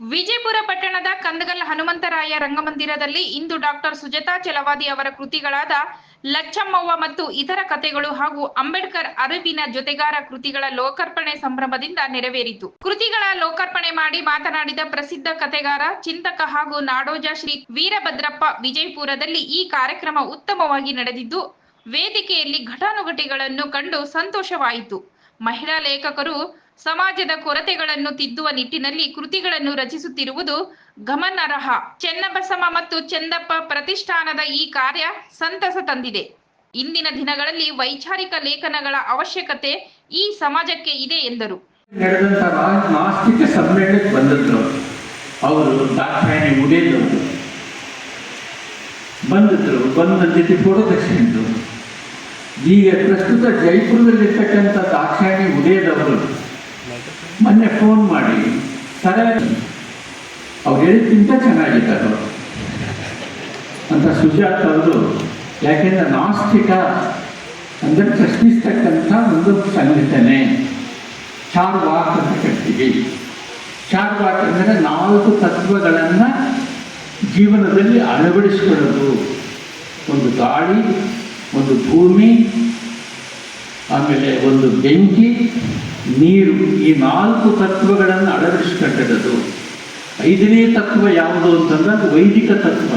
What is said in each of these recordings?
ವಿಜಯಪುರ ಪಟ್ಟಣದ ಕಂದಗಲ್ ಹನುಮಂತರಾಯ ರಂಗಮಂದಿರದಲ್ಲಿ ಇಂದು ಡಾಕ್ಟರ್ ಸುಜತಾ ಚಲವಾದಿ ಅವರ ಕೃತಿಗಳಾದ ಲಚ್ಚಮ್ಮವ್ವ ಮತ್ತು ಇತರ ಕಥೆಗಳು ಹಾಗೂ ಅಂಬೇಡ್ಕರ್ ಅರಿವಿನ ಜೊತೆಗಾರ ಕೃತಿಗಳ ಲೋಕಾರ್ಪಣೆ ಸಂಭ್ರಮದಿಂದ ನೆರವೇರಿತು. ಕೃತಿಗಳ ಲೋಕಾರ್ಪಣೆ ಮಾಡಿ ಮಾತನಾಡಿದ ಪ್ರಸಿದ್ಧ ಕಥೆಗಾರ, ಚಿಂತಕ ಹಾಗೂ ನಾಡೋಜ ಶ್ರೀ ವೀರಭದ್ರಪ್ಪ ವಿಜಯಪುರದಲ್ಲಿ ಈ ಕಾರ್ಯಕ್ರಮ ಉತ್ತಮವಾಗಿ ನಡೆದಿದ್ದು, ವೇದಿಕೆಯಲ್ಲಿ ಘಟಾನುಘಟಿಗಳನ್ನು ಕಂಡು ಸಂತೋಷವಾಯಿತು. ಮಹಿಳಾ ಲೇಖಕರು ಸಮಾಜದ ಕೊರತೆಗಳನ್ನು ತಿದ್ದುವ ನಿಟ್ಟಿನಲ್ಲಿ ಕೃತಿಗಳನ್ನು ರಚಿಸುತ್ತಿರುವುದು ಗಮನಾರ್ಹ. ಚೆನ್ನಬಸಮ ಮತ್ತು ಚೆಂದಪ್ಪ ಪ್ರತಿಷ್ಠಾನದ ಈ ಕಾರ್ಯ ಸಂತಸ ತಂದಿದೆ. ಇಂದಿನ ದಿನಗಳಲ್ಲಿ ವೈಚಾರಿಕ ಲೇಖನಗಳ ಅವಶ್ಯಕತೆ ಈ ಸಮಾಜಕ್ಕೆ ಇದೆ ಎಂದರು. ಅವರು ದಾಕ್ಷಾಯಣಿ ಉಡೇದವರು ಬಂದಿದ್ರು ಬಂದ ಜೊತೆ ಫೋಟೋ ತೆಗೆಸಿದ್ರು ಈಗ ಪ್ರಸ್ತುತ ಜೈಪುರದಲ್ಲಿರ್ತಕ್ಕಂಥ ದಾಕ್ಷಾಯಣಿ ಉಡೇದವರು ಮೊನ್ನೆ ಫೋನ್ ಮಾಡಿ ಸರ ಅವ್ರು ಹೇಳಿದ್ಕಿಂತ ಚೆನ್ನಾಗಿದ್ದಾರೆ ಅಂತ ಸುಜಾತ ಅವರು, ಯಾಕೆಂದರೆ ನಾಸ್ತಿಕ ಅಂದರೆ ಪ್ರಶ್ನಿಸ್ತಕ್ಕಂಥ ಒಂದು ಸಂಘಟನೆ ಚಾರ್ವಾಕ್ ಅಂತ ಕರಿತೀವಿ ಚಾರ್ವಾಕ್ ಅಂದರೆ ನಾಲ್ಕು ತತ್ವಗಳನ್ನು ಜೀವನದಲ್ಲಿ ಅಳವಡಿಸಿಕೊಳ್ಳೋದು. ಒಂದು ಗಾಳಿ, ಒಂದು ಭೂಮಿ, ಆಮೇಲೆ ಒಂದು ಬೆಂಕಿ ನೀರು, ಈ ನಾಲ್ಕು ತತ್ವಗಳನ್ನು ಅಳವಡಿಸಿಕೊಂಡದ್ದು. ಐದನೇ ತತ್ವ ಯಾವುದು ಅಂತಂದ್ರೆ ಅದು ವೈದಿಕ ತತ್ವ.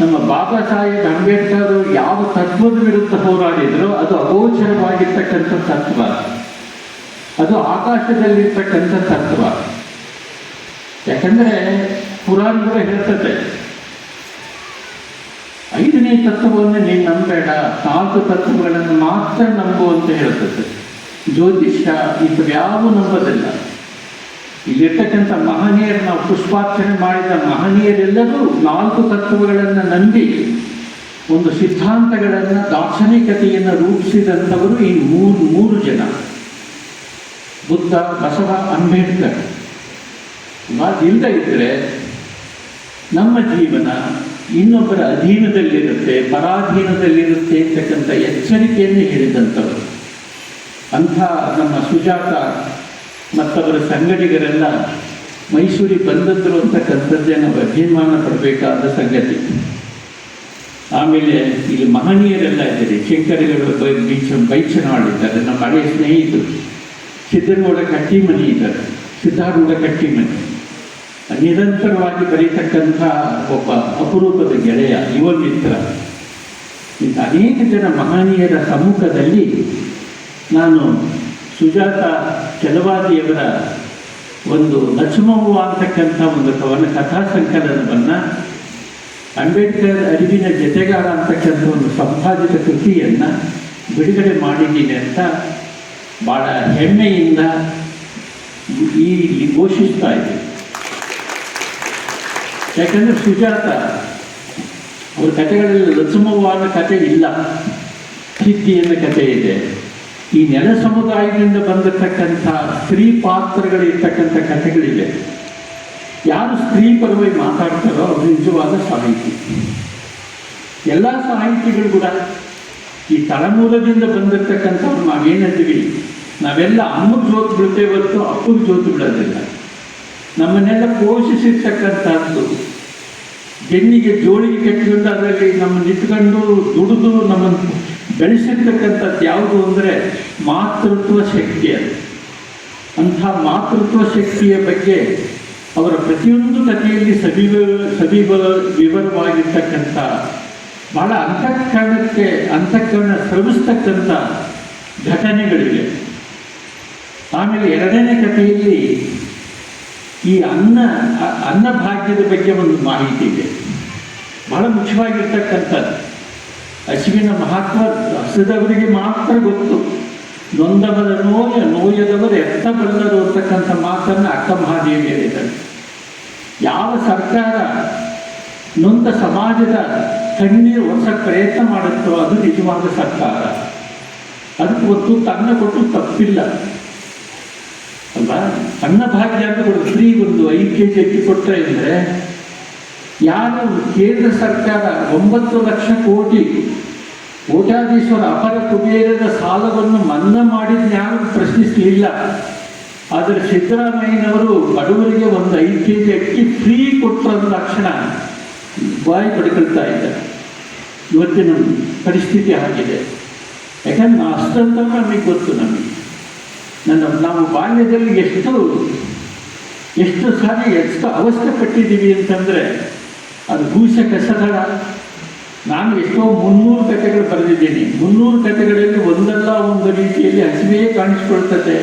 ನಮ್ಮ ಬಾಬಾ ಸಾಹೇಬ್ ಅಂಬೇಡ್ಕರ್ ಯಾವ ತತ್ವದ ವಿರುದ್ಧ ಹೋರಾಡಿದ್ರು ಅದು ಅಗೋಚರವಾಗಿರ್ತಕ್ಕಂಥ ತತ್ವ. ಅದು ಆಕಾಶದಲ್ಲಿರ್ತಕ್ಕಂಥ ತತ್ವ. ಯಾಕಂದ್ರೆ ಪುರಾಣ ಕೂಡ ಹೇಳ್ತದೆ, ಐದನೇ ತತ್ವವನ್ನು ನೀನು ನಂಬೇಡ, ನಾಲ್ಕು ತತ್ವಗಳನ್ನು ಮಾತ್ರ ನಂಬು ಅಂತ ಹೇಳ್ತದೆ. ಜ್ಯೋತಿಷ್ಯ ಯಾವ ನಂಬೋದಿಲ್ಲ. ಇಲ್ಲಿರ್ತಕ್ಕಂಥ ಮಹನೀಯರು ನಾವು ಪುಷ್ಪಾರ್ಚನೆ ಮಾಡಿದ ಮಹನೀಯರೆಲ್ಲರೂ ನಾಲ್ಕು ತತ್ವಗಳನ್ನು ನಂಬಿ ಒಂದು ಸಿದ್ಧಾಂತಗಳನ್ನು ದಾರ್ಶನಿಕತೆಯನ್ನು ರೂಪಿಸಿದಂಥವರು ಈ ಮೂರು ಮೂರು ಜನ. ಬುದ್ಧ, ಬಸವ, ಅಂಬೇಡ್ಕರ್. ಮಾತಿಲ್ಲದ ಇದ್ದರೆ ನಮ್ಮ ಜೀವನ ಇನ್ನೊಬ್ಬರ ಅಧೀನದಲ್ಲಿರುತ್ತೆ, ಪರಾಧೀನದಲ್ಲಿರುತ್ತೆ ಅಂತಕ್ಕಂಥ ಎಚ್ಚರಿಕೆಯನ್ನು ಹೇಳಿದಂಥವರು ಅಂಥ ನಮ್ಮ ಸುಜಾತ ಮತ್ತವರ ಸಂಗಡಿಗರೆಲ್ಲ ಮೈಸೂರಿಗೆ ಬಂದದ್ರು ಅಂತಕ್ಕಂಥದ್ದೇ ನಾವು ಅಭಿಮಾನ ಪಡಬೇಕಾದ ಸಂಗತಿ. ಆಮೇಲೆ ಇಲ್ಲಿ ಮಹನೀಯರೆಲ್ಲ ಇದ್ದಾರೆ. ಶಂಕರಿಗಳು ಬೀಚ ಬೈಚನವಾಡಿದ್ದಾರೆ ನಮ್ಮ ಹಳೆಯ ಸ್ನೇಹಿತರು. ಸಿದ್ದನಗೌಡ ಕಟ್ಟಿಮನಿ ಇದ್ದಾರೆ. ಸಿದ್ಧಾರೂಢ ಕಟ್ಟಿಮನಿ. ನಿರಂತರವಾಗಿ ಬರೀತಕ್ಕಂಥ ಒಬ್ಬ ಅಪರೂಪದ ಗೆಳೆಯ ಯುವ ಮಿತ್ರ. ಇಂಥ ಅನೇಕ ಜನ ಮಹನೀಯರ ಸಮ್ಮುಖದಲ್ಲಿ ನಾನು ಸುಜಾತ ಚಲವಾದಿಯವರ ಒಂದು ಲಕ್ಷ್ಮವ್ವ ಅಂತಕ್ಕಂಥ ಒಂದು ಕವನ ಕಥಾ ಸಂಕಲನವನ್ನು ಅಂಬೇಡ್ಕರ್ ಅರಿವಿನ ಜತೆಗಾರ ಅಂತಕ್ಕಂಥ ಒಂದು ಸಂಪಾದಿತ ಕೃತಿಯನ್ನು ಬಿಡುಗಡೆ ಮಾಡಿದ್ದೀನಿ ಅಂತ ಭಾಳ ಹೆಮ್ಮೆಯಿಂದ ಈ ಘೋಷಿಸ್ತಾ ಇದೆ ಯಾಕಂದರೆ ಸುಜಾತ, ಅವ್ರ ಕಥೆಗಳಲ್ಲಿ ಲಕ್ಷ್ಮವ್ವ ಅನ್ನೋ ಕಥೆ ಇಲ್ಲ. ಸಿದ್ಧಿ ಕಥೆ ಇದೆ. ಈ ನೆಲ ಸಮುದಾಯದಿಂದ ಬಂದಿರತಕ್ಕಂಥ ಸ್ತ್ರೀ ಪಾತ್ರಗಳಿರ್ತಕ್ಕಂಥ ಕಥೆಗಳಿವೆ. ಯಾರು ಸ್ತ್ರೀ ಪರವಾಗಿ ಮಾತಾಡ್ತಾರೋ ಅದು ನಿಜವಾದ ಸಾಹಿತಿ. ಎಲ್ಲ ಸಾಹಿತಿಗಳು ಕೂಡ ಈ ತಳಮೂಲದಿಂದ ಬಂದಿರತಕ್ಕಂಥವ್ರು ನಾವೇನಂತೀವಿ ನಾವೆಲ್ಲ ಅಮ್ಮಗೆ ಜೋತು ಬಿಡ್ತೇವೆ ಹೊರತು ಅಪ್ಪಗೆ ಜೋತು ಬಿಡೋದಿಲ್ಲ ನಮ್ಮನ್ನೆಲ್ಲ ಪೋಷಿಸಿರ್ತಕ್ಕಂಥದ್ದು ಬೆನ್ನಿಗೆ ಜೋಳಿಗೆ ಕಟ್ಟಿಕೊಂಡು ಅದರಲ್ಲಿ ನಮ್ಮನ್ನು ಇಟ್ಕೊಂಡು ದುಡಿದು ನಮ್ಮನ್ನು ಬೆಳೆಸಿರ್ತಕ್ಕಂಥದ್ದು ಯಾವುದು ಅಂದರೆ ಮಾತೃತ್ವ ಶಕ್ತಿ ಅದು. ಅಂಥ ಮಾತೃತ್ವ ಶಕ್ತಿಯ ಬಗ್ಗೆ ಅವರ ಪ್ರತಿಯೊಂದು ಕಥೆಯಲ್ಲಿ ಸವಿವ ಸವಿವ, ವಿವರವಾಗಿರ್ತಕ್ಕಂಥ, ಬಹಳ ಅಂತಃಕರಣಕ್ಕೆ, ಅಂತಃಕರಣ ಸ್ರವಿಸ್ತಕ್ಕಂಥ ಘಟನೆಗಳಿವೆ. ಆಮೇಲೆ ಎರಡನೇ ಕಥೆಯಲ್ಲಿ ಈ ಅನ್ನ ಅನ್ನಭಾಗ್ಯದ ಬಗ್ಗೆ ಒಂದು ಮಾಹಿತಿ ಇದೆ. ಬಹಳ ಮುಖ್ಯವಾಗಿರ್ತಕ್ಕಂಥದ್ದು. ಹಸಿವಿನ ಮಹತ್ವ ಹಸಿದವರಿಗೆ ಮಾತ್ರ ಗೊತ್ತು. ನೊಂದವರ ನೋಯ, ನೋಯದವರು ಎತ್ತ ಬಂದರು ಅಂತಕ್ಕಂಥ ಮಾತನ್ನು ಅಕ್ಕ ಮಹಾದೇವಿ ಹೇಳಿದ್ದಾರೆ. ಯಾವ ಸರ್ಕಾರ ನೊಂದ ಸಮಾಜದ ಕಣ್ಣೀರು ಹೊಸ ಪ್ರಯತ್ನ ಮಾಡುತ್ತೋ ಅದು ನಿಜವಾದ ಸರ್ಕಾರ. ಅದಕ್ಕೆ ಒಂದು ತನ್ನ ಕೊಟ್ಟು ತಪ್ಪಿಲ್ಲ. ಅಲ್ವಾ? ಅನ್ನಭಾಗ್ಯ ಅಂತ ಕೊಡು ಫ್ರೀ ಒಂದು ಐದು ಕೆ ಜಿ ಅಕ್ಕಿ ಕೊಟ್ಟರೆ ಅಂದರೆ ಯಾರು ಕೇಂದ್ರ ಸರ್ಕಾರ ಒಂಬತ್ತು ಲಕ್ಷ ಕೋಟಿ ಕೋಟ್ಯಾಧೀಶ್ವರ ಅಪರ ಕುಬೇರದ ಸಾಲವನ್ನು ಮನ್ನಾ ಮಾಡಿದ ಯಾರು ಪ್ರಶ್ನಿಸಲಿಲ್ಲ. ಆದರೆ ಸಿದ್ದರಾಮಯ್ಯನವರು ಬಡವರಿಗೆ ಒಂದು ಐದು ಕೆ ಜಿ ಅಕ್ಕಿ ಫ್ರೀ ಕೊಟ್ಟರದ ತಕ್ಷಣ ಬಾಯಿ ಪಡ್ಕೊಳ್ತಾ ಇದ್ದಾರೆ ಇವತ್ತಿನ ಪರಿಸ್ಥಿತಿ ಆಗಿದೆ ಯಾಕಂದ್ರೆ ಅಷ್ಟಂತ ನಮಗೆ ಗೊತ್ತು ನಮಗೆ. ನನ್ನ ನಾವು ಬಾಲ್ಯದಲ್ಲಿ ಎಷ್ಟು ಎಷ್ಟು ಸಾರಿ ಎಷ್ಟು ಅವಸ್ಥೆ ಪಟ್ಟಿದ್ದೀವಿ ಅಂತಂದರೆ ಅದು ಭೂಷ್ಯ ಕಸದಳ ನಾನು ಎಷ್ಟೋ ಮುನ್ನೂರು ಕಥೆಗಳು ಬರೆದಿದ್ದೀನಿ. ಮುನ್ನೂರು ಕಥೆಗಳಲ್ಲಿ ಒಂದಲ್ಲ ಒಂದು ರೀತಿಯಲ್ಲಿ ಹಸಿವೆಯೇ ಕಾಣಿಸಿಕೊಳ್ತದೆ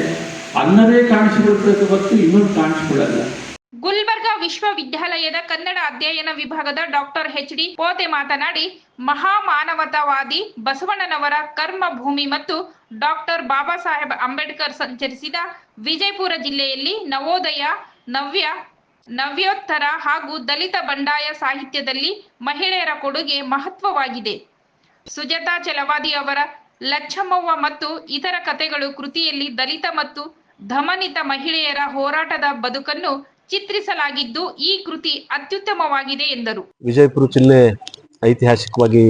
ಅನ್ನವೇ ಕಾಣಿಸಿಕೊಳ್ತದೆ ಹೊತ್ತು ಇನ್ನೊಂದು ಕಾಣಿಸಿಕೊಳ್ಳಲ್ಲ. ಗುಲ್ಬರ್ಗಾ ವಿಶ್ವವಿದ್ಯಾಲಯದ ಕನ್ನಡ ಅಧ್ಯಯನ ವಿಭಾಗದ ಡಾಕ್ಟರ್ ಎಚ್ ಡಿ ಪೋತೆ ಮಾತನಾಡಿ, ಮಹಾಮಾನವತಾವಾದಿ ಬಸವಣ್ಣನವರ ಕರ್ಮ ಭೂಮಿ ಮತ್ತು ಡಾಕ್ಟರ್ ಬಾಬಾ ಸಾಹೇಬ್ ಅಂಬೇಡ್ಕರ್ ಸಂಚರಿಸಿದ ವಿಜಯಪುರ ಜಿಲ್ಲೆಯಲ್ಲಿ ನವೋದಯ, ನವ್ಯ ನವ್ಯೋತ್ತರ ಹಾಗೂ ದಲಿತ ಬಂಡಾಯ ಸಾಹಿತ್ಯದಲ್ಲಿ ಮಹಿಳೆಯರ ಕೊಡುಗೆ ಮಹತ್ವವಾಗಿದೆ. ಸುಜತಾ ಚಲವಾದಿ ಅವರ ಲಚ್ಚಮ್ಮವ್ವ ಮತ್ತು ಇತರ ಕಥೆಗಳು ಕೃತಿಯಲ್ಲಿ ದಲಿತ ಮತ್ತು ಧಮನಿತ ಮಹಿಳೆಯರ ಹೋರಾಟದ ಬದುಕನ್ನು ಚಿತ್ರಿಸಲಾಗಿದ್ದು, ಈ ಕೃತಿ ಅತ್ಯುತ್ತಮವಾಗಿದೆ ಎಂದರು. ವಿಜಯಪುರ ಜಿಲ್ಲೆ ಐತಿಹಾಸಿಕವಾಗಿ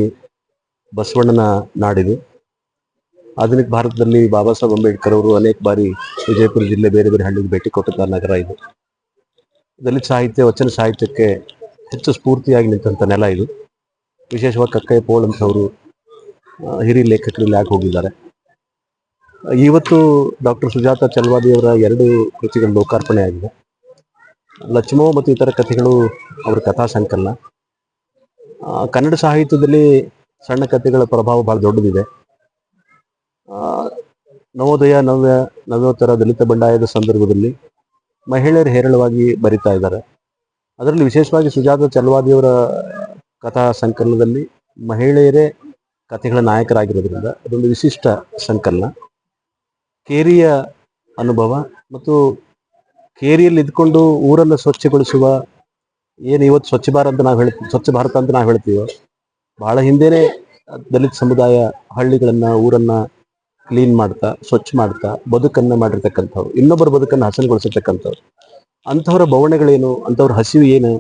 ಬಸವಣ್ಣನ ನಾಡಿದೆ. ಆಧುನಿಕ ಭಾರತದಲ್ಲಿ ಬಾಬಾ ಸಾಹೇಬ್ ಅಂಬೇಡ್ಕರ್ ಅವರು ಅನೇಕ ಬಾರಿ ವಿಜಯಪುರ ಜಿಲ್ಲೆ ಬೇರೆ ಬೇರೆ ಹಳ್ಳಿಗೆ ಭೇಟಿ ಕೊಟ್ಟಿದ್ದ ನಗರ ಇದು. ದಲಿತ ಸಾಹಿತ್ಯ, ವಚನ ಸಾಹಿತ್ಯಕ್ಕೆ ಹೆಚ್ಚು ಸ್ಫೂರ್ತಿಯಾಗಿ ನಿಂತಹ ನೆಲ ಇದು. ವಿಶೇಷವಾಗಿ ಕಕ್ಕಯ್ಯ ಪೋಳ್ ಅಂತವರು ಹಿರಿಯ ಲೇಖಕರು ಇಲ್ಲಿ ಆಗಿ ಹೋಗಿದ್ದಾರೆ. ಇವತ್ತು ಡಾಕ್ಟರ್ ಸುಜಾತ ಚಲ್ವಾದಿಯವರ ಎರಡು ಕೃತಿಗಳು ಲೋಕಾರ್ಪಣೆ ಆಗಿದೆ. ಲಕ್ಷ್ಮೋ ಮತ್ತು ಇತರ ಕಥೆಗಳು ಅವರ ಕಥಾ ಸಂಕಲನ. ಕನ್ನಡ ಸಾಹಿತ್ಯದಲ್ಲಿ ಸಣ್ಣ ಕಥೆಗಳ ಪ್ರಭಾವ ಬಹಳ ದೊಡ್ಡದಿದೆ. ನವೋದಯ, ನವ್ಯ, ನವ್ಯೋತ್ತರ, ದಲಿತ ಬಂಡಾಯದ ಸಂದರ್ಭದಲ್ಲಿ ಮಹಿಳೆಯರು ಹೇರಳವಾಗಿ ಬರಿತಾ ಇದ್ದಾರೆ. ಅದರಲ್ಲಿ ವಿಶೇಷವಾಗಿ ಸುಜಾತ ಚಲವಾದಿಯವರ ಕಥಾ ಸಂಕಲನದಲ್ಲಿ ಮಹಿಳೆಯರೇ ಕಥೆಗಳ ನಾಯಕರಾಗಿರೋದ್ರಿಂದ ಅದೊಂದು ವಿಶಿಷ್ಟ ಸಂಕಲನ. ಕೇರಿಯ ಅನುಭವ ಮತ್ತು ಕೇರಿಯಲ್ಲಿ ಇದ್ಕೊಂಡು ಊರನ್ನು ಸ್ವಚ್ಛಗೊಳಿಸುವ ಏನು ಇವತ್ತು ಸ್ವಚ್ಛ ಭಾರತ ಅಂತ ನಾವು ಹೇಳ್ತೀವಿ, ಸ್ವಚ್ಛ ಭಾರತ ಅಂತ ನಾವು ಹೇಳ್ತೀವೋ, ಬಹಳ ಹಿಂದೆನೆ ದಲಿತ ಸಮುದಾಯ ಹಳ್ಳಿಗಳನ್ನ, ಊರನ್ನ ಕ್ಲೀನ್ ಮಾಡ್ತಾ, ಸ್ವಚ್ಛ ಮಾಡ್ತಾ, ಬದುಕನ್ನ ಮಾಡಿರ್ತಕ್ಕಂಥವ್ರು. ಇನ್ನೊಬ್ಬರ ಬದುಕನ್ನು ಹಸನಗೊಳಿಸಿರ್ತಕ್ಕಂಥವ್ರು ಅಂಥವ್ರ ಬವಣೆಗಳೇನು, ಅಂಥವ್ರ ಹಸಿವು ಏನು,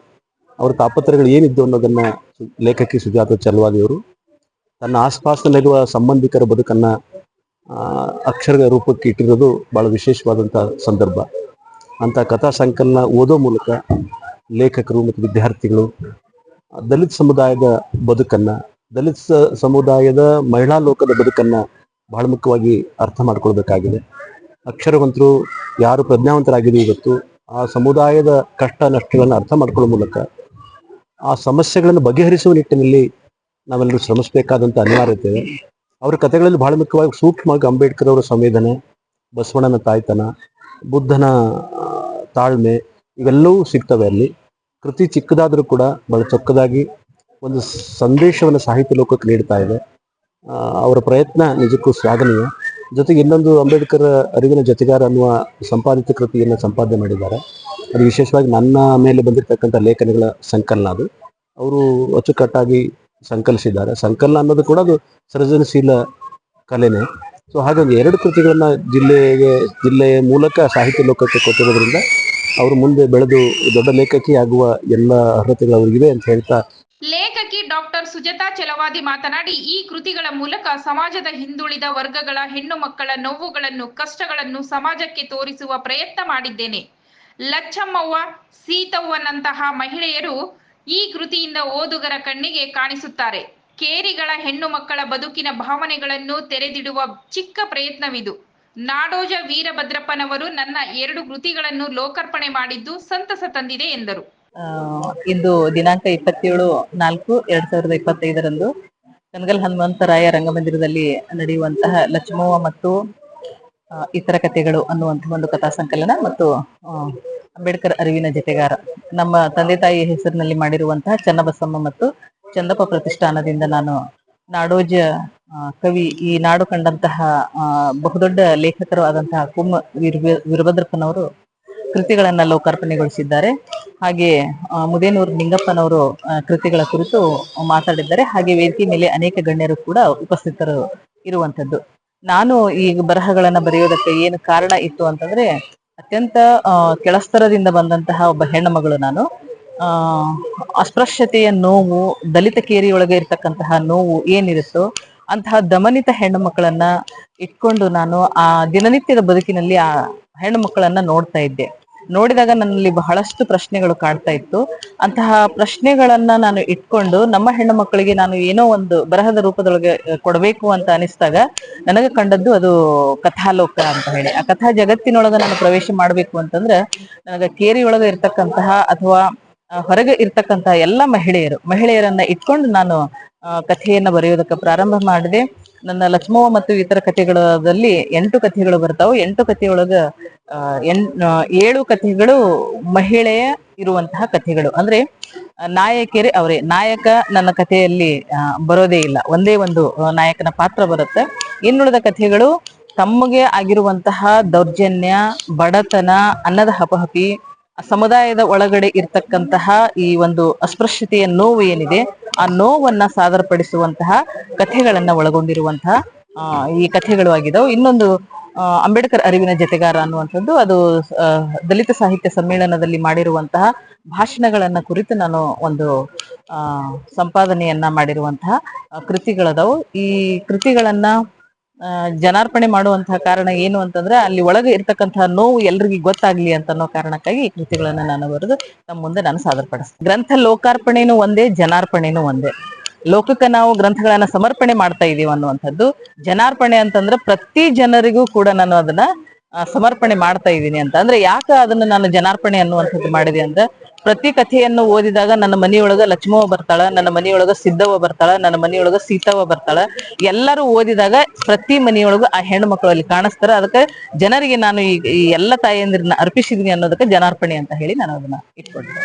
ಅವ್ರ ತಾಪತ್ರಗಳು ಏನಿದ್ದು ಅನ್ನೋದನ್ನ ಲೇಖಕಿ ಸುಜಾತ ಚಲವಾದಿಯವರು ತನ್ನ ಆಸ್ಪಾಸ್ನಲ್ಲಿರುವ ಸಂಬಂಧಿಕರ ಬದುಕನ್ನ ಅಕ್ಷರ ರೂಪಕ್ಕೆ ಇಟ್ಟಿರೋದು ಬಹಳ ವಿಶೇಷವಾದಂಥ ಸಂದರ್ಭ. ಅಂತ ಕಥಾ ಸಂಕಲನ ಓದೋ ಮೂಲಕ ಲೇಖಕರು ಮತ್ತು ವಿದ್ಯಾರ್ಥಿಗಳು, ದಲಿತ ಸಮುದಾಯದ ಬದುಕನ್ನ, ದಲಿತ ಸಮುದಾಯದ ಮಹಿಳಾ ಲೋಕದ ಬದುಕನ್ನ ಬಹಳ ಮುಖ್ಯವಾಗಿ ಅರ್ಥ ಮಾಡ್ಕೊಳ್ಬೇಕಾಗಿದೆ. ಅಕ್ಷರವಂತರು ಯಾರು ಪ್ರಜ್ಞಾವಂತರಾಗಿದೆ ಇವತ್ತು ಆ ಸಮುದಾಯದ ಕಷ್ಟ ನಷ್ಟಗಳನ್ನು ಅರ್ಥ ಮಾಡ್ಕೊಳ್ಳೋ ಮೂಲಕ ಆ ಸಮಸ್ಯೆಗಳನ್ನು ಬಗೆಹರಿಸುವ ನಿಟ್ಟಿನಲ್ಲಿ ನಾವೆಲ್ಲರೂ ಶ್ರಮಿಸಬೇಕಾದಂತ ಅನಿವಾರ್ಯತೆ. ಇದೆ ಅವರ ಕಥೆಗಳಲ್ಲಿ ಬಹಳ ಮುಖ್ಯವಾಗಿ ಸೂಕ್ಷ್ಮವಾಗಿ ಅಂಬೇಡ್ಕರ್ ಅವರ ಸಂವೇದನೆ, ಬಸವಣ್ಣನ ತಾಯ್ತನ, ಬುದ್ಧನ ತಾಳ್ಮೆ ಇವೆಲ್ಲವೂ ಸಿಗ್ತವೆ ಅಲ್ಲಿ. ಕೃತಿ ಚಿಕ್ಕದಾದರೂ ಕೂಡ ಬಹಳ ಚೊಕ್ಕದಾಗಿ ಒಂದು ಸಂದೇಶವನ್ನು ಸಾಹಿತ್ಯ ಲೋಕಕ್ಕೆ ನೀಡ್ತಾ ಇದೆ. ಅವರ ಪ್ರಯತ್ನ ನಿಜಕ್ಕೂ ಶ್ಲಾಘನೀಯ. ಜೊತೆಗೆ ಇನ್ನೊಂದು ಅಂಬೇಡ್ಕರ್ ಅರಿವಿನ ಜೊತೆಗಾರ ಅನ್ನುವ ಸಂಪಾದಿತ ಕೃತಿಯನ್ನು ಸಂಪಾದನೆ ಮಾಡಿದ್ದಾರೆ. ಅದು ವಿಶೇಷವಾಗಿ ನನ್ನ ಮೇಲೆ ಬಂದಿರತಕ್ಕಂಥ ಲೇಖನಗಳ ಸಂಕಲನ ಅದು. ಅವರು ಅಚ್ಚುಕಟ್ಟಾಗಿ ಸಂಕಲಿಸಿದ್ದಾರೆ. ಸಂಕಲನ ಅನ್ನೋದು ಕೂಡ ಅದು ಸೃಜನಶೀಲ ಕಲೆನೇ. ಸೊ ಹಾಗಾಗಿ ಎರಡು ಕೃತಿಗಳನ್ನು ಜಿಲ್ಲೆಗೆ, ಜಿಲ್ಲೆಯ ಮೂಲಕ ಸಾಹಿತ್ಯ ಲೋಕಕ್ಕೆ ಕೊಟ್ಟಿರೋದ್ರಿಂದ, ಅವರು ಮುಂದೆ ಬೆಳೆದು ದೊಡ್ಡ ಲೇಖಕಿ ಆಗುವ ಎಲ್ಲ ಅರ್ಹತೆಗಳು ಅವ್ರಿಗಿದೆ ಅಂತ ಹೇಳ್ತಾ ಲೇಖಕಿ ಡಾಕ್ಟರ್ ಸುಜತಾ ಚಲವಾದಿ ಮಾತನಾಡಿ, ಈ ಕೃತಿಗಳ ಮೂಲಕ ಸಮಾಜದ ಹಿಂದುಳಿದ ವರ್ಗಗಳ ಹೆಣ್ಣು ಮಕ್ಕಳ ನೋವುಗಳನ್ನು, ಕಷ್ಟಗಳನ್ನು ಸಮಾಜಕ್ಕೆ ತೋರಿಸುವ ಪ್ರಯತ್ನ ಮಾಡಿದ್ದೇನೆ. ಲಚ್ಚಮ್ಮವ್ವ, ಸೀತವ್ವನಂತಹ ಮಹಿಳೆಯರು ಈ ಕೃತಿಯಿಂದ ಓದುಗರ ಕಣ್ಣಿಗೆ ಕಾಣಿಸುತ್ತಾರೆ. ಕೇರಿಗಳ ಹೆಣ್ಣು ಮಕ್ಕಳ ಬದುಕಿನ ಭಾವನೆಗಳನ್ನು ತೆರೆದಿಡುವ ಚಿಕ್ಕ ಪ್ರಯತ್ನವಿದು. ನಾಡೋಜ ವೀರಭದ್ರಪ್ಪನವರು ನನ್ನ ಎರಡು ಕೃತಿಗಳನ್ನು ಲೋಕಾರ್ಪಣೆ ಮಾಡಿದ್ದು ಸಂತಸ ತಂದಿದೆ ಎಂದರು. ಇಂದು ದಿನಾಂಕ ಇಪ್ಪತ್ತೇಳು ನಾಲ್ಕು ಎರಡ್ ಸಾವಿರದ ಇಪ್ಪತ್ತೈದರಂದು ಕನಗಲ್ ಹನುಮಂತರಾಯ ರಂಗಮಂದಿರದಲ್ಲಿ ನಡೆಯುವಂತಹ ಲಕ್ಷ್ಮವ್ವ ಮತ್ತು ಇತರ ಕಥೆಗಳು ಅನ್ನುವಂತಹ ಒಂದು ಕಥಾ ಸಂಕಲನ ಮತ್ತು ಅಂಬೇಡ್ಕರ್ ಅರಿವಿನ ಜತೆಗಾರ. ನಮ್ಮ ತಂದೆ ತಾಯಿ ಹೆಸರಿನಲ್ಲಿ ಮಾಡಿರುವಂತಹ ಚನ್ನಬಸಮ್ಮ ಮತ್ತು ಚಂದಪ್ಪ ಪ್ರತಿಷ್ಠಾನದಿಂದ ನಾನು ನಾಡೋಜ ಕವಿ ಈ ನಾಡು ಕಂಡಂತಹ ಬಹುದೊಡ್ಡ ಲೇಖಕರು ಆದಂತಹ ಕುಮ್ ವೀರ್ ವೀರಭದ್ರಪ್ಪನವರು ಕೃತಿಗಳನ್ನ ಲೋಕಾರ್ಪಣೆಗೊಳಿಸಿದ್ದಾರೆ. ಹಾಗೆ ಮುದೇನೂರು ನಿಂಗಪ್ಪನವರು ಕೃತಿಗಳ ಕುರಿತು ಮಾತಾಡಿದ್ದಾರೆ. ಹಾಗೆ ವೇದಿಕೆ ಮೇಲೆ ಅನೇಕ ಗಣ್ಯರು ಕೂಡ ಉಪಸ್ಥಿತರು ಇರುವಂತದ್ದು ನಾನು ಈ ಬರಹಗಳನ್ನ ಬರೆಯೋದಕ್ಕೆ ಏನು ಕಾರಣ ಇತ್ತು ಅಂತಂದ್ರೆ, ಅತ್ಯಂತ ಕೆಳಸ್ತರದಿಂದ ಬಂದಂತಹ ಒಬ್ಬ ಹೆಣ್ಣುಮಗಳು ನಾನು. ಆ, ಅಸ್ಪೃಶ್ಯತೆಯ ನೋವು, ದಲಿತ ಕೇರಿಯೊಳಗೆ ಇರ್ತಕ್ಕಂತಹ ನೋವು ಏನಿರುತ್ತೋ ಅಂತಹ ದಮನಿತ ಹೆಣ್ಣು ಮಕ್ಕಳನ್ನ ಇಟ್ಕೊಂಡು ನಾನು ಆ ದಿನನಿತ್ಯದ ಬದುಕಿನಲ್ಲಿ ಆ ಹೆಣ್ಣು ಮಕ್ಕಳನ್ನ ನೋಡ್ತಾ ಇದ್ದೆ. ನೋಡಿದಾಗ ನನ್ನಲ್ಲಿ ಬಹಳಷ್ಟು ಪ್ರಶ್ನೆಗಳು ಕಾಣ್ತಾ ಇತ್ತು. ಅಂತಹ ಪ್ರಶ್ನೆಗಳನ್ನ ನಾನು ಇಟ್ಕೊಂಡು ನಮ್ಮ ಹೆಣ್ಣು ಮಕ್ಕಳಿಗೆ ನಾನು ಏನೋ ಒಂದು ಬರಹದ ರೂಪದೊಳಗೆ ಕೊಡಬೇಕು ಅಂತ ಅನಿಸ್ದಾಗ ನನಗೆ ಕಂಡದ್ದು ಅದು ಕಥಾಲೋಕ ಅಂತ ಹೇಳಿ. ಆ ಕಥಾ ಜಗತ್ತಿನೊಳಗ ನಾನು ಪ್ರವೇಶ ಮಾಡಬೇಕು ಅಂತಂದ್ರೆ ನನಗೆ ಕೇರಿಯೊಳಗ ಇರ್ತಕ್ಕಂತಹ ಅಥವಾ ಹೊರಗೆ ಇರ್ತಕ್ಕಂತಹ ಎಲ್ಲ ಮಹಿಳೆಯರು, ಮಹಿಳೆಯರನ್ನ ಇಟ್ಕೊಂಡು ನಾನು ಕಥೆಯನ್ನ ಬರೆಯೋದಕ್ಕೆ ಪ್ರಾರಂಭ ಮಾಡಿದೆ. ನನ್ನ ಲಕ್ಷ್ಮವ ಮತ್ತು ಇತರ ಕಥೆಗಳಲ್ಲಿ ಎಂಟು ಕಥೆಗಳು ಬರ್ತಾವ. ಎಂಟು ಕಥೆಯೊಳಗ ಎನ್ ಏಳು ಕಥೆಗಳು ಮಹಿಳೆಯ ಇರುವಂತಹ ಕಥೆಗಳು. ಅಂದ್ರೆ, ನಾಯಕಿಯರೇ ಅವರೇ. ನಾಯಕ ನನ್ನ ಕಥೆಯಲ್ಲಿ ಬರೋದೇ ಇಲ್ಲ. ಒಂದೇ ಒಂದು ನಾಯಕನ ಪಾತ್ರ ಬರುತ್ತೆ. ಇನ್ನುಳಿದ ಕಥೆಗಳು ತಮಗೆ ಆಗಿರುವಂತಹ ದೌರ್ಜನ್ಯ, ಬಡತನ, ಅನ್ನದ ಹಪಹಪಿ ಸಮುದಾಯದ ಒಳಗಡೆ ಇರ್ತಕ್ಕಂತಹ ಈ ಒಂದು ಅಸ್ಪೃಶ್ಯತೆಯ ನೋವು ಏನಿದೆ, ಆ ನೋವನ್ನ ಸಾದರಪಡಿಸುವಂತಹ ಕಥೆಗಳನ್ನ ಒಳಗೊಂಡಿರುವಂತಹ ಈ ಕಥೆಗಳು ಆಗಿದಾವೆ. ಇನ್ನೊಂದು ಅಂಬೇಡ್ಕರ್ ಅರಿವಿನ ಜತೆಗಾರ ಅನ್ನುವಂಥದ್ದು, ಅದು ದಲಿತ ಸಾಹಿತ್ಯ ಸಮ್ಮೇಳನದಲ್ಲಿ ಮಾಡಿರುವಂತಹ ಭಾಷಣಗಳನ್ನ ಕುರಿತು ನಾನು ಒಂದು ಸಂಪಾದನೆಯನ್ನ ಮಾಡಿರುವಂತಹ ಕೃತಿಗಳದವು. ಈ ಕೃತಿಗಳನ್ನ ಜನಾರ್ಪಣೆ ಮಾಡುವಂತಹ ಕಾರಣ ಏನು ಅಂತಂದ್ರೆ ಅಲ್ಲಿ ಒಳಗೆ ಇರ್ತಕ್ಕಂತಹ ನೋವು ಎಲ್ರಿಗೂ ಗೊತ್ತಾಗ್ಲಿ ಅಂತ ಅನ್ನೋ ಕಾರಣಕ್ಕಾಗಿ ಈ ಕೃತಿಗಳನ್ನ ನಾನು ಬರೆದು ನಮ್ಮ ಮುಂದೆ ನಾನು ಸಾದರಪಡಿಸ್ತೇನೆ. ಗ್ರಂಥ ಲೋಕಾರ್ಪಣೆನೂ ಒಂದೇ, ಜನಾರ್ಪಣೆನೂ ಒಂದೇ. ಲೋಕಕ್ಕೆ ನಾವು ಗ್ರಂಥಗಳನ್ನ ಸಮರ್ಪಣೆ ಮಾಡ್ತಾ ಇದೀವಿ ಅನ್ನುವಂಥದ್ದು. ಜನಾರ್ಪಣೆ ಅಂತಂದ್ರೆ ಪ್ರತಿ ಜನರಿಗೂ ಕೂಡ ನಾನು ಅದನ್ನ ಸಮರ್ಪಣೆ ಮಾಡ್ತಾ ಇದ್ದೀನಿ ಅಂತ. ಅಂದ್ರೆ ಯಾಕೆ ಅದನ್ನ ನಾನು ಜನಾರ್ಪಣೆ ಅನ್ನುವಂಥದ್ದು ಮಾಡಿದೆ ಅಂದ್ರೆ ಪ್ರತಿ ಕಥೆಯನ್ನು ಓದಿದಾಗ ನನ್ನ ಮನೆಯೊಳಗ ಲಕ್ಷ್ಮವ ಬರ್ತಾಳ, ನನ್ನ ಮನೆಯೊಳಗ ಸಿದ್ದವ್ವ ಬರ್ತಾಳ, ನನ್ನ ಮನೆಯೊಳಗ ಸೀತವ್ವ ಬರ್ತಾಳ. ಎಲ್ಲರೂ ಓದಿದಾಗ ಪ್ರತಿ ಮನೆಯೊಳಗೂ ಆ ಹೆಣ್ಣು ಮಕ್ಕಳು ಅಲ್ಲಿ ಕಾಣಿಸ್ತಾರ. ಅದಕ್ಕೆ ಜನರಿಗೆ ನಾನು ಈ ಎಲ್ಲ ತಾಯಿಯಂದ್ರನ್ನ ಅರ್ಪಿಸಿದೀನಿ ಅನ್ನೋದಕ್ಕೆ ಜನಾರ್ಪಣೆ ಅಂತ ಹೇಳಿ ನಾನು ಅದನ್ನ ಇಟ್ಕೊಂಡಿದ್ದೆ.